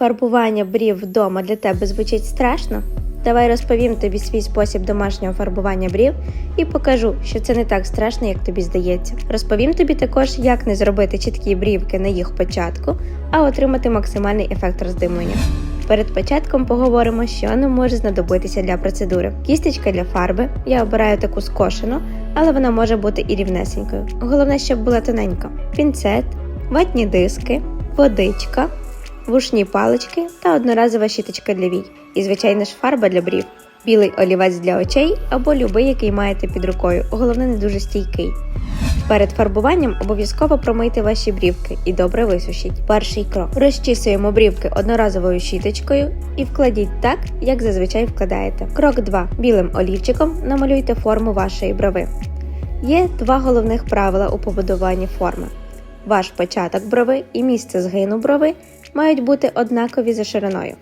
Фарбування брів вдома для тебе звучить страшно? Давай розповім тобі свій спосіб домашнього фарбування брів і покажу, що це не так страшно, як тобі здається. Розповім тобі також, як не зробити чіткі брівки на їх початку, а отримати максимальний ефект роздимлення. Перед початком поговоримо, що нам може знадобитися для процедури. Кісточка для фарби. Я обираю таку скошену, але вона може бути і рівнесенькою. Головне, щоб була тоненька. Пінцет, ватні диски, водичка, вушні палички та одноразова щіточка для вій. І, звичайно ж, фарба для брів. Білий олівець для очей або любий, який маєте під рукою. Головне, не дуже стійкий. Перед фарбуванням обов'язково промийте ваші брівки і добре висушіть. Перший крок. Розчісуємо брівки одноразовою щіточкою і вкладіть так, як зазвичай вкладаєте. Крок 2. Білим олівчиком намалюйте форму вашої брови. Є два головних правила у побудуванні форми. Ваш початок брови і місце згину брови мають бути однакові за шириною.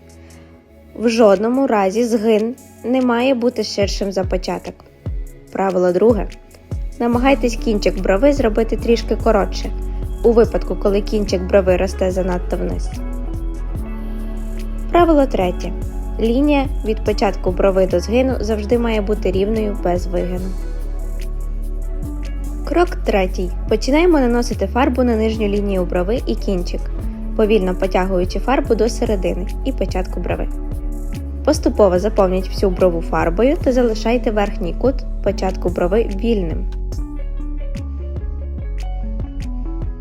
В жодному разі згин не має бути ширшим за початок. Правило друге. Намагайтесь кінчик брови зробити трішки коротше, у випадку, коли кінчик брови росте занадто вниз. Правило третє. Лінія від початку брови до згину завжди має бути рівною без вигину. Крок третій. Починаємо наносити фарбу на нижню лінію брови і кінчик, повільно потягуючи фарбу до середини і початку брови. Поступово заповніть всю брову фарбою та залишайте верхній кут початку брови вільним.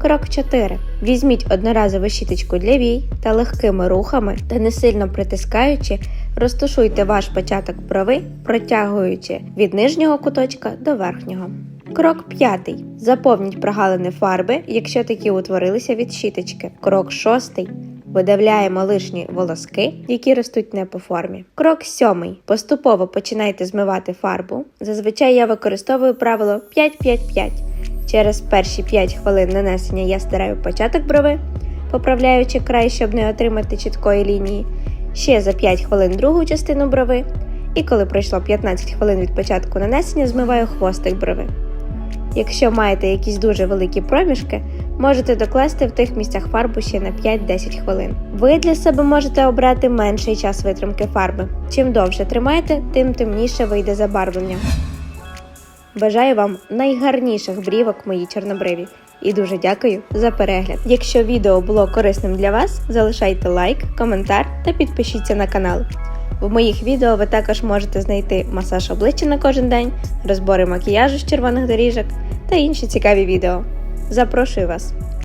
Крок 4. Візьміть одноразову щіточку для вій та легкими рухами та не сильно притискаючи, розташуйте ваш початок брови, протягуючи від нижнього куточка до верхнього. Крок 5. Заповніть прогалини фарби, якщо такі утворилися від щіточки. Крок 6. Видавляємо лишні волоски, які ростуть не по формі. Крок 7. Поступово починайте змивати фарбу. Зазвичай я використовую правило 5-5-5. Через перші 5 хвилин нанесення я стираю початок брови, поправляючи край, щоб не отримати чіткої лінії. Ще за 5 хвилин другу частину брови. І коли пройшло 15 хвилин від початку нанесення, змиваю хвостик брови. Якщо маєте якісь дуже великі проміжки, можете докласти в тих місцях фарбу ще на 5-10 хвилин. Ви для себе можете обрати менший час витримки фарби. Чим довше тримаєте, тим темніше вийде забарвлення. Бажаю вам найгарніших брівок мої чорнобриві. І дуже дякую за перегляд. Якщо відео було корисним для вас, залишайте лайк, коментар та підпишіться на канал. В моїх відео ви також можете знайти масаж обличчя на кожен день, розбори макіяжу з червоних доріжок та інші цікаві відео. Запрошую вас!